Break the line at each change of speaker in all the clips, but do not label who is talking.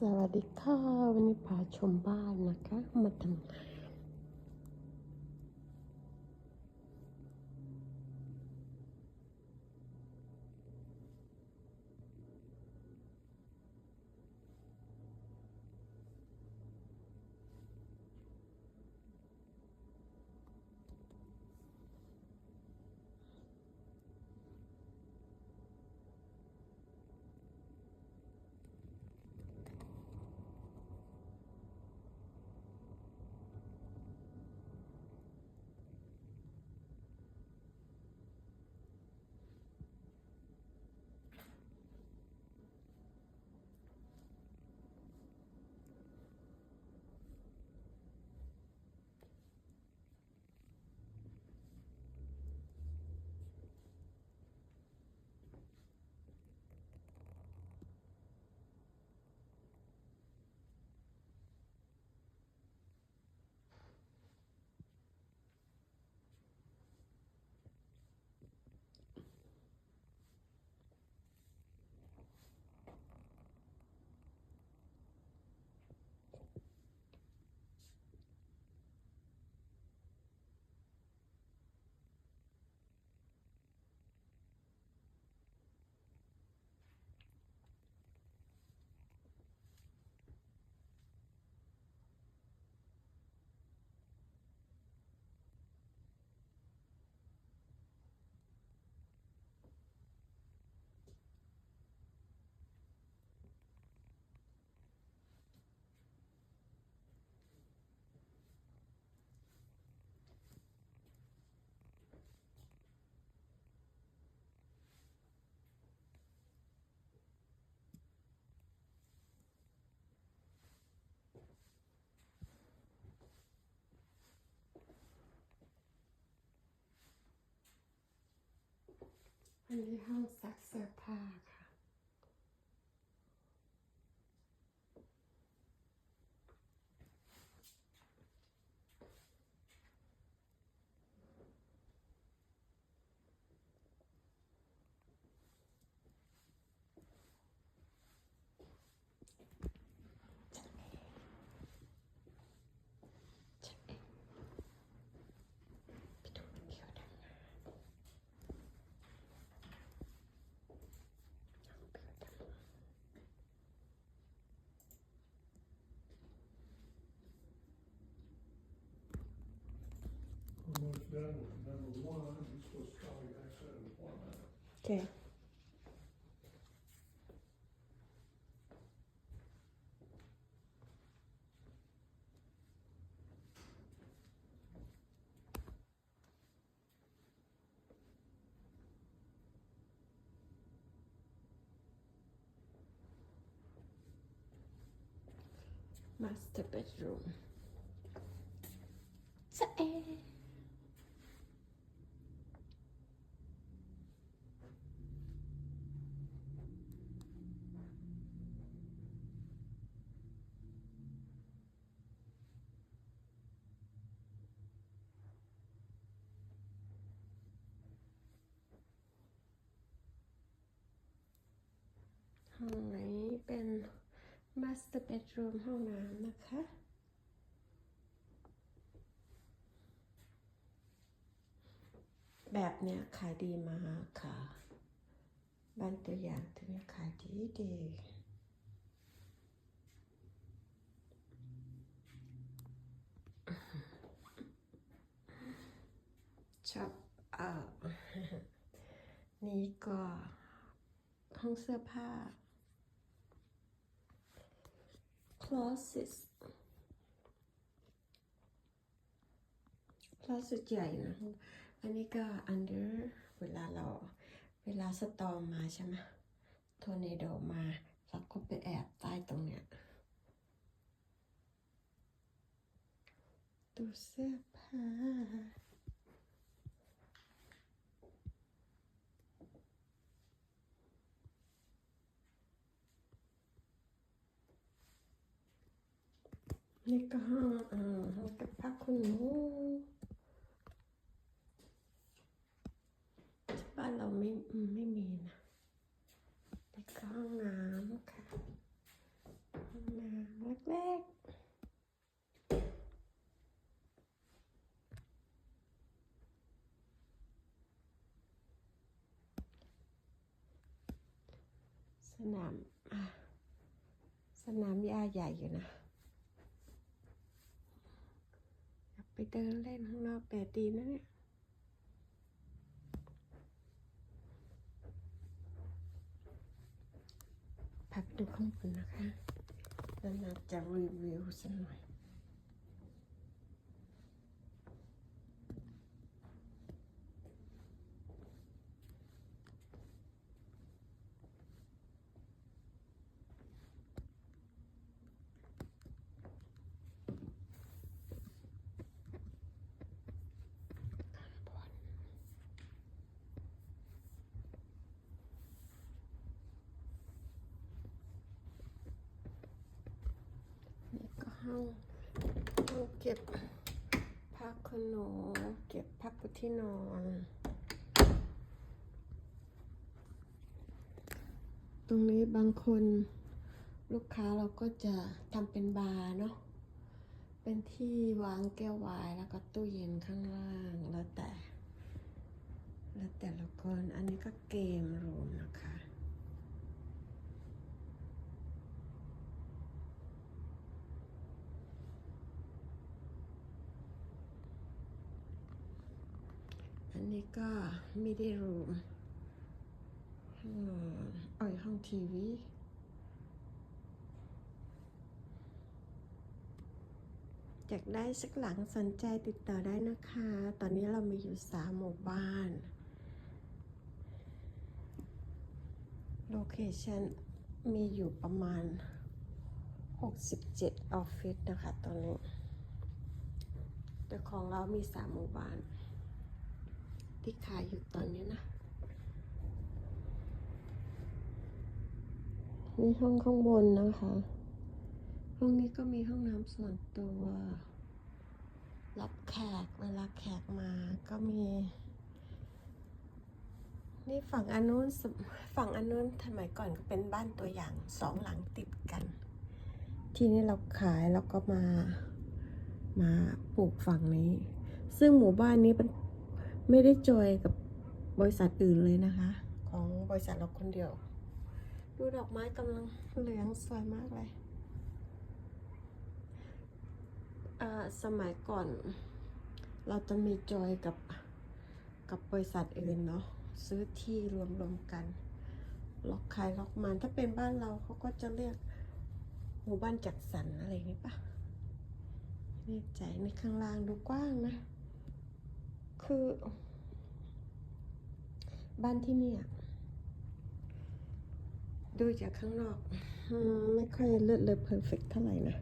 สวัสดีค่ะ วันนี้พาชมบ้านนะคะ มาทำ อันนี้ห้องซักเสื้อผ้าค่ะ
Okay. master bedroom. So.
โอเค Master bedroom จะเอห้องนี้เป็น master bedroom ห้องน้ำนะคะ แบบเนี้ยขายดีมากค่ะบ้านตัวอย่างตัวนี้ขายดีดีชอบเอ่อนี่ก็ห้องเสื้อผ้า closet closet ใหญ่นะ อันนี้ก็ under เวลาเราเวลาสตอมมาใช่ไหมโทเนโดมาเราก็ไปแอบใต้ตรงเนี้ยตู้เสื้อผ้า นี่ก็ห้องอ่าห้องกับพักคุณหนูบ้านเราไม่ไม่มีนะแต่ก็ห้องน้ำค่ะห้องน้ำเล็กๆสนามสนามย่าใหญ่อยู่นะ ไปเดินเล่นข้างนอกแดดดีนะเนี่ยพักดูข้างบนนะคะแล้วนาจะรีวิวสักหน่อย นี่ก็ ห้องห้องเก็บผ้าขนหนูเก็บผ้าปูที่นอนตรงนี้บางคนลูกค้าเราก็จะทำเป็นบาร์เนาะ เป็นที่วางแก้ววายแล้วก็ตู้เย็นข้างล่างแล้วแต่ แล้วแต่ละคนอันนี้ก็เกมรูมนะคะ อั นี้ก็ไม่ได้รูมห้องนอนอ้ยห้องทีวีอยากได้สักหลังสนใจติดต่อได้นะคะ ตอนนี้เรามีอยู่สามหมู่บ้าน โลเคชันมีอยู่ประมาณ 67 ออฟฟิศนะคะตอนนี้ แต่ของเรามีสามหมู่บ้าน ที่ขายอยู่ตอนนี้นะ นี่ห้องข้างบนนะคะ ห้องนี้ก็มีห้องน้ำส่วนตัว รับแขกเวลาแขกมาก็มี นี่ฝั่งอันนู้นฝั่งอันนู้นสมัยก่อนก็เป็นบ้านตัวอย่างสองหลังติดกัน ที่นี้เราขายแล้วก็มามาปลูกฝั่งนี้ ซึ่งหมู่บ้านนี้เป็น ไม่ได้จอยกับบริษัทอื่นเลยนะคะ ของบริษัทเราคนเดียว ดูดอกไม้กำลังเหลืองสวยมากเลยอ่าสมัยก่อน เราจะมีจอยกับกับบริษัทอื่นเนาะซื้อที่รวมๆกัน ล็อกใครล็อกมันถ้าเป็นบ้านเราเขาก็จะเรียกหมู่บ้านจัดสรรอะไรนี้ปะไม่แน่ใจในข้างล่างดูกว้างนะ คือ บ้านที่เนี่ยดูจากข้างนอกไม่ค่อยเลิศเลอเพอร์เฟกเท่าไหร่นะ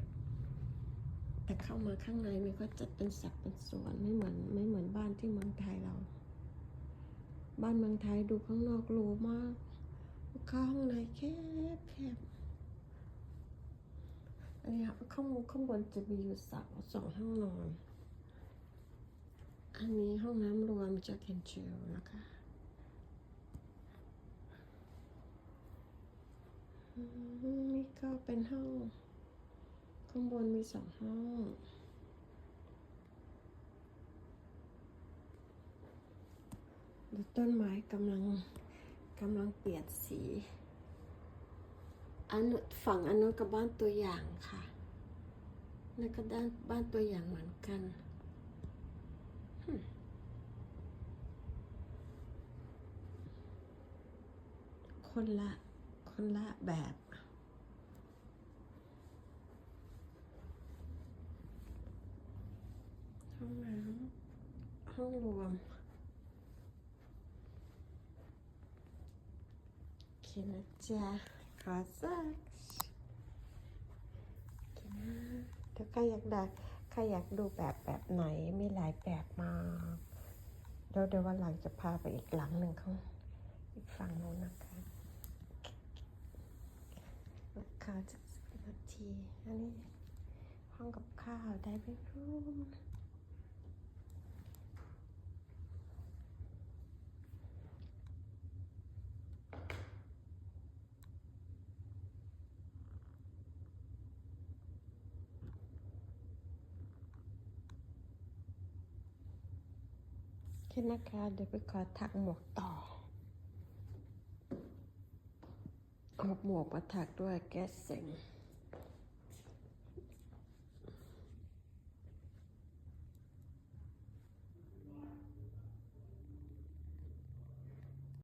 แต่เข้ามาข้างในนี่ก็จะเป็นสัดเป็นส่วนไม่เหมือนไม่เหมือนบ้านที่เมืองไทยเรา บ้านเมืองไทยดูข้างนอกรูมากเข้าห้องในแคบแคบอันนี้ครับข้างบนข้างบนจะมีอยู่สองสองห้องนอน อันนี้ห้องน้ำรวมจาเคนเชลนะคะนี่ก็เป็นห้อง ข้างบนมีสองห้องดูต้นไม้กำลังกำลังเปลี่ยนสีอันนู้นฝั่งอันนู้นกับบ้านตัวอย่างค่ะ แล้วก็ด้านบ้านตัวอย่างเหมือนกัน คนละคนละแบบ ห้องน้ำห้องรวมโอเคนะจ๊ะขอสักโอเคนะถ้าใครอยากได้ใครอยากดูแบบแบบไหนมีหลายแบบมากเดี๋ยวเดี๋ยววันหลังจะพาไปอีกหลังหนึ่งข้างอีกฝั่งโน้นนะคะ ราคาจะสิบนาที อันนี้ห้องกับข้าวได้ไปรูมโอเคนะคะเดี๋ยวไปขอถักหมวกต่อ เอบหมวกมาถักด้วยแก๊สเซ็ง